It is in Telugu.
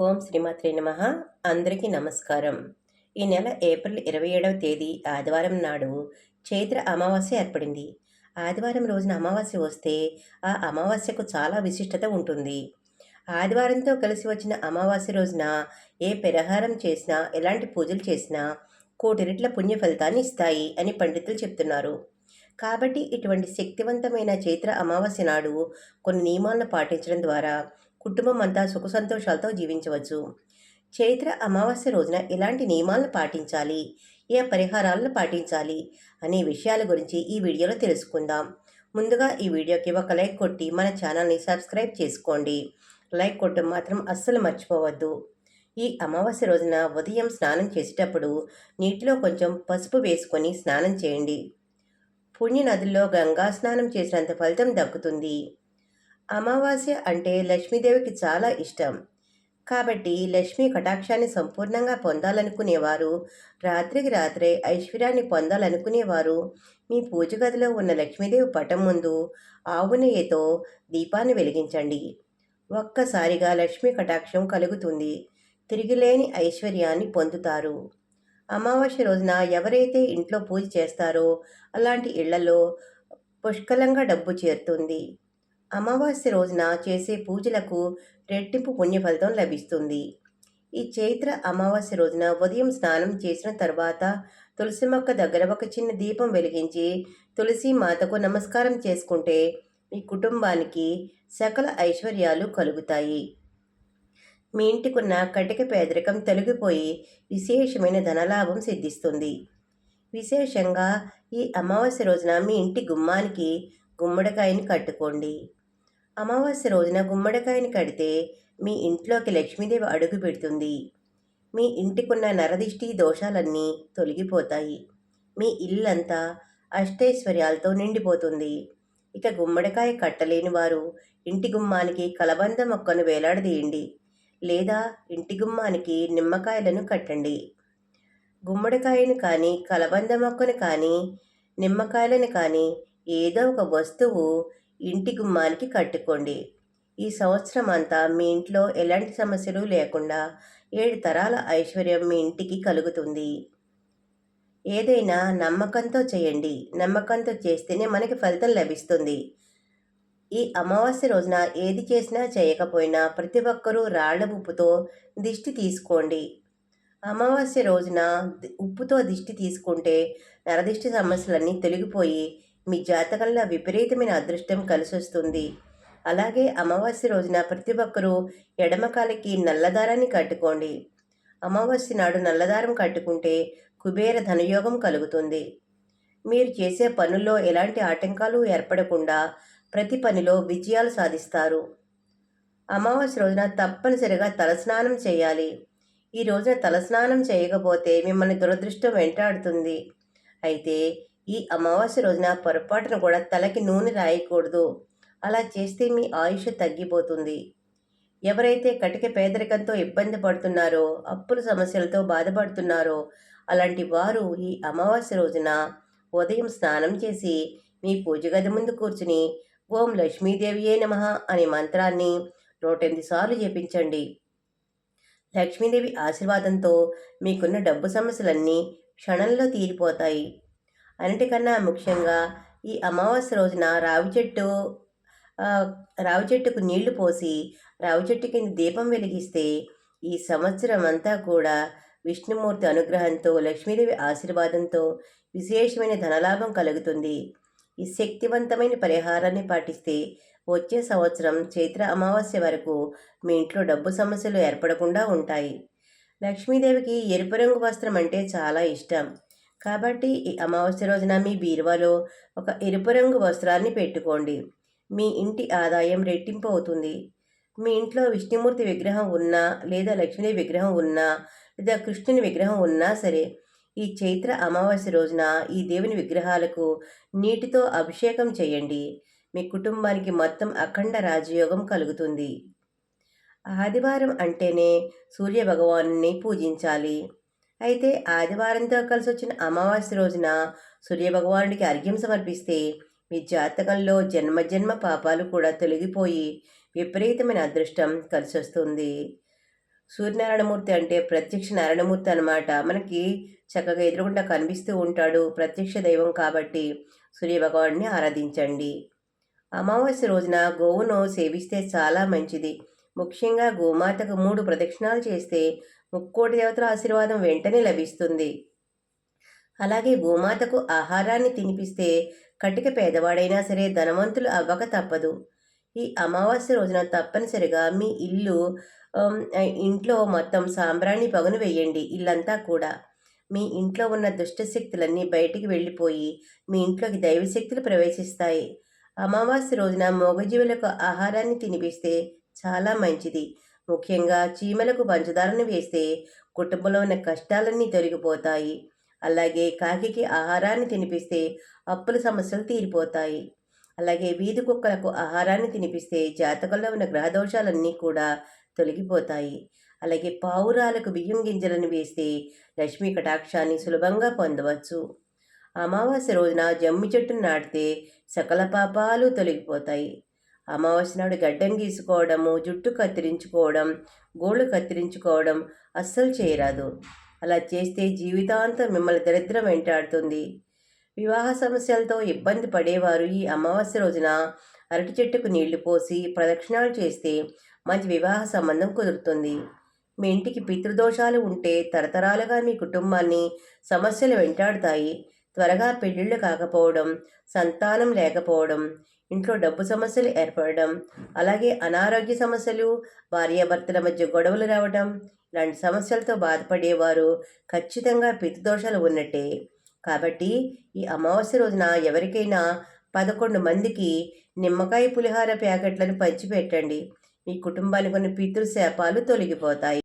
ఓం శ్రీమాత్రే నమ. అందరికీ నమస్కారం. ఈ నెల ఏప్రిల్ ఇరవై ఏడవ తేదీ ఆదివారం నాడు చైత్ర అమావాస్య ఏర్పడింది. ఆదివారం రోజున అమావాస్య వస్తే ఆ అమావాస్యకు చాలా విశిష్టత ఉంటుంది. ఆదివారంతో కలిసి వచ్చిన అమావాస్య రోజున ఏ పరిహారం చేసినా ఎలాంటి పూజలు చేసినా కోటి రెట్ల పుణ్య ఫలితాన్ని ఇస్తాయి అని పండితులు చెప్తున్నారు. కాబట్టి ఇటువంటి శక్తివంతమైన చైత్ర అమావాస్య నాడు కొన్ని నియమాలను పాటించడం ద్వారా కుటుంబం అంతా సుఖ సంతోషాలతో జీవించవచ్చు. చైత్ర అమావాస్య రోజున ఎలాంటి నియమాలను పాటించాలి? ఏ పరిహారాలను పాటించాలి? అనే విషయాల గురించి ఈ వీడియోలో తెలుసుకుందాం. ముందుగా ఈ వీడియోకి ఒక లైక్ కొట్టి మన ఛానల్ని సబ్స్క్రైబ్ చేసుకోండి. లైక్ కొట్టడం మాత్రం అస్సలు మర్చిపోవద్దు. ఈ అమావాస్య రోజున ఉదయం స్నానం చేసేటప్పుడు నీటిలో కొంచెం పసుపు వేసుకొని స్నానం చేయండి. పుణ్య నదుల్లో గంగా స్నానం చేసినంత ఫలితం దక్కుతుంది. అమావాస్య అంటే లక్ష్మీదేవికి చాలా ఇష్టం. కాబట్టి లక్ష్మీ కటాక్షాన్ని సంపూర్ణంగా పొందాలనుకునేవారు రాత్రికి రాత్రే ఐశ్వర్యాన్ని పొందాలనుకునేవారు. మీ పూజ గదిలో ఉన్న లక్ష్మీదేవి పటం ముందు ఆవు నెయ్యితో దీపాన్ని వెలిగించండి. ఒక్కసారిగా లక్ష్మీ కటాక్షం కలుగుతుంది. తిరిగిలేని ఐశ్వర్యాన్ని పొందుతారు. అమావాస్య రోజున ఎవరైతే ఇంట్లో పూజ చేస్తారో అలాంటి ఇళ్ళలో పుష్కలంగా డబ్బు చేరుతుంది. అమావాస్య రోజున చేసే పూజలకు రెట్టింపు పుణ్యఫలితం లభిస్తుంది. ఈ చైత్ర అమావాస్య రోజున ఉదయం స్నానం చేసిన తర్వాత తులసి మొక్క దగ్గర ఒక చిన్న దీపం వెలిగించి తులసి మాతకు నమస్కారం చేసుకుంటే మీ కుటుంబానికి సకల ఐశ్వర్యాలు కలుగుతాయి. మీ ఇంటికున్న కటిక పేదరికం తొలగిపోయి విశేషమైన ధనలాభం సిద్ధిస్తుంది. విశేషంగా ఈ అమావాస్య రోజున మీ ఇంటి గుమ్మానికి గుమ్మడికాయని కట్టుకోండి. అమావాస్య రోజున గుమ్మడికాయని కడితే మీ ఇంట్లోకి లక్ష్మీదేవి అడుగు పెడుతుంది. మీ ఇంటికున్న నరదిష్టి దోషాలన్నీ తొలగిపోతాయి. మీ ఇల్లంతా అష్టైశ్వర్యాలతో నిండిపోతుంది. ఇక గుమ్మడికాయ కట్టలేని వారు ఇంటి గుమ్మానికి కలబంద మొక్కను వేలాడదీయండి. లేదా ఇంటి గుమ్మానికి నిమ్మకాయలను కట్టండి. గుమ్మడికాయను కానీ కలబంద మొక్కను కానీ నిమ్మకాయలను కానీ ఏదో ఒక వస్తువు ఇంటి గుమ్మానికి కట్టుకోండి. ఈ సంవత్సరం అంతా మీ ఇంట్లో ఎలాంటి సమస్యలు లేకుండా ఏడు తరాల ఐశ్వర్యం మీ ఇంటికి కలుగుతుంది. ఏదైనా నమ్మకంతో చేయండి. నమ్మకంతో చేస్తేనే మనకి ఫలితం లభిస్తుంది. ఈ అమావాస్య రోజున ఏది చేసినా చేయకపోయినా ప్రతి ఒక్కరూ రాళ్ళ ఉప్పుతో దిష్టి తీసుకోండి. అమావాస్య రోజున ఉప్పుతో దిష్టి తీసుకుంటే నరదిష్టి సమస్యలన్నీ తొలగిపోయి మీ జాతకంలో విపరీతమైన అదృష్టం కలిసొస్తుంది. అలాగే అమావాస్య రోజున ప్రతి ఒక్కరూ ఎడమకాలకి నల్లదారాన్ని కట్టుకోండి. అమావాస్య నాడు నల్లదారం కట్టుకుంటే కుబేర ధనయోగం కలుగుతుంది. మీరు చేసే పనుల్లో ఎలాంటి ఆటంకాలు ఏర్పడకుండా ప్రతి పనిలో విజయాలు సాధిస్తారు. అమావాస్య రోజున తప్పనిసరిగా తలస్నానం చేయాలి. ఈ రోజున తలస్నానం చేయకపోతే మిమ్మల్ని దురదృష్టం వెంటాడుతుంది. అయితే ఈ అమావాస్య రోజున పొరపాటున కూడా తలకి నూనె రాయకూడదు. అలా చేస్తే మీ ఆయుష్ తగ్గిపోతుంది. ఎవరైతే కటిక పేదరికంతో ఇబ్బంది పడుతున్నారో అప్పుల సమస్యలతో బాధపడుతున్నారో అలాంటి వారు ఈ అమావాస్య రోజున ఉదయం స్నానం చేసి మీ పూజ గది ముందు కూర్చుని ఓం లక్ష్మీదేవియే నమ అనే మంత్రాన్ని నూటెనిమిది సార్లు జపించండి. లక్ష్మీదేవి ఆశీర్వాదంతో మీకున్న డబ్బు సమస్యలన్నీ క్షణంలో తీరిపోతాయి. అన్నిటికన్నా ముఖ్యంగా ఈ అమావాస్య రోజున రావి చెట్టు రావి చెట్టుకు నీళ్ళు పోసి రావి చెట్టు కింద దీపం వెలిగిస్తే ఈ సంవత్సరం అంతా కూడా విష్ణుమూర్తి అనుగ్రహంతో లక్ష్మీదేవి ఆశీర్వాదంతో విశేషమైన ధనలాభం కలుగుతుంది. ఈ శక్తివంతమైన పరిహారాన్ని పాటిస్తే వచ్చే సంవత్సరం చైత్ర అమావాస్య వరకు మీ ఇంట్లో డబ్బు సమస్యలు ఏర్పడకుండా ఉంటాయి. లక్ష్మీదేవికి ఎరుపు రంగు వస్త్రం అంటే చాలా ఇష్టం. కాబట్టి ఈ అమావాస్య రోజున మీ బీరువాలో ఒక ఎరుపు రంగు వస్త్రాన్ని పెట్టుకోండి. మీ ఇంటి ఆదాయం రెట్టింపు అవుతుంది. మీ ఇంట్లో విష్ణుమూర్తి విగ్రహం ఉన్నా లేదా లక్ష్మీ విగ్రహం ఉన్నా లేదా కృష్ణుని విగ్రహం ఉన్నా సరే ఈ చైత్ర అమావాస్య రోజున ఈ దేవుని విగ్రహాలకు నీటితో అభిషేకం చేయండి. మీ కుటుంబానికి మొత్తం అఖండ రాజయోగం కలుగుతుంది. ఆదివారం అంటేనే సూర్య భగవాను పూజించాలి. అయితే ఆదివారంతో కలిసి వచ్చిన అమావాస్య రోజున సూర్యభగవానుడికి అర్ఘ్యం సమర్పిస్తే మీ జాతకంలో జన్మజన్మ పాపాలు కూడా తొలగిపోయి విపరీతమైన అదృష్టం కలిసి వస్తుంది సూర్యనారాయణమూర్తి అంటే ప్రత్యక్ష నారాయణమూర్తి అనమాట మనకి చక్కగా ఎదురుగుండా కనిపిస్తూ ఉంటాడు. ప్రత్యక్ష దైవం కాబట్టి సూర్యభగవాన్ని ఆరాధించండి. అమావాస్య రోజున గోవును సేవిస్తే చాలా మంచిది. ముఖ్యంగా గోమాతకు మూడు ప్రదక్షిణాలు చేస్తే ముక్కోటి దేవతల ఆశీర్వాదం వెంటనే లభిస్తుంది. అలాగే గోమాతకు ఆహారాన్ని తినిపిస్తే కటిక పేదవాడైనా సరే ధనవంతులు అవ్వక తప్పదు. ఈ అమావాస్య రోజున తప్పనిసరిగా మీ ఇల్లు ఇంట్లో మొత్తం సాంబ్రాణి పగును వేయండి ఇల్లంతా కూడా. మీ ఇంట్లో ఉన్న దుష్టశక్తులన్నీ బయటికి వెళ్ళిపోయి మీ ఇంట్లోకి దైవశక్తులు ప్రవేశిస్తాయి. అమావాస్య రోజున మూగజీవులకు ఆహారాన్ని తినిపిస్తే చాలా మంచిది. ముఖ్యంగా చీమలకు పంచదారను వేస్తే కుటుంబంలో ఉన్న కష్టాలన్నీ తొలగిపోతాయి. అలాగే కాకికి ఆహారాన్ని తినిపిస్తే అప్పుల సమస్యలు తీరిపోతాయి. అలాగే వీధి కుక్కలకు ఆహారాన్ని తినిపిస్తే జాతకంలో ఉన్న గ్రహదోషాలన్నీ కూడా తొలగిపోతాయి. అలాగే పావురాలకు బియ్యం గింజలను వేస్తే లక్ష్మీ కటాక్షాన్ని సులభంగా పొందవచ్చు. అమావాస్య రోజున జమ్మి చెట్టును నాటితే సకల పాపాలు తొలగిపోతాయి. అమావాస్య నాడు గడ్డం గీసుకోవడము జుట్టు కత్తిరించుకోవడం గోళ్ళు కత్తిరించుకోవడం అస్సలు చేయరాదు. అలా చేస్తే జీవితాంతం మిమ్మల్ని దరిద్రం వెంటాడుతుంది. వివాహ సమస్యలతో ఇబ్బంది పడేవారు ఈ అమావాస్య రోజున అరటి చెట్టుకు నీళ్ళు పోసి ప్రదక్షిణాలు చేస్తే మంచి వివాహ సంబంధం కుదురుతుంది. మీ ఇంటికి పితృదోషాలు ఉంటే తరతరాలుగా మీ కుటుంబాన్ని సమస్యలు వెంటాడుతాయి. త్వరగా పెళ్ళిళ్ళు కాకపోవడం సంతానం లేకపోవడం ఇంట్లో డబ్బు సమస్యలు ఏర్పడడం అలాగే అనారోగ్య సమస్యలు భార్యాభర్తల మధ్య గొడవలు రావడం ఇలాంటి సమస్యలతో బాధపడేవారు ఖచ్చితంగా పితృదోషాలు ఉన్నట్టే. కాబట్టి ఈ అమావాస్య రోజున ఎవరికైనా పదకొండు మందికి నిమ్మకాయ పులిహార ప్యాకెట్లను పంచిపెట్టండి. మీ కుటుంబానికి కొన్ని పితృశాపాలు తొలగిపోతాయి.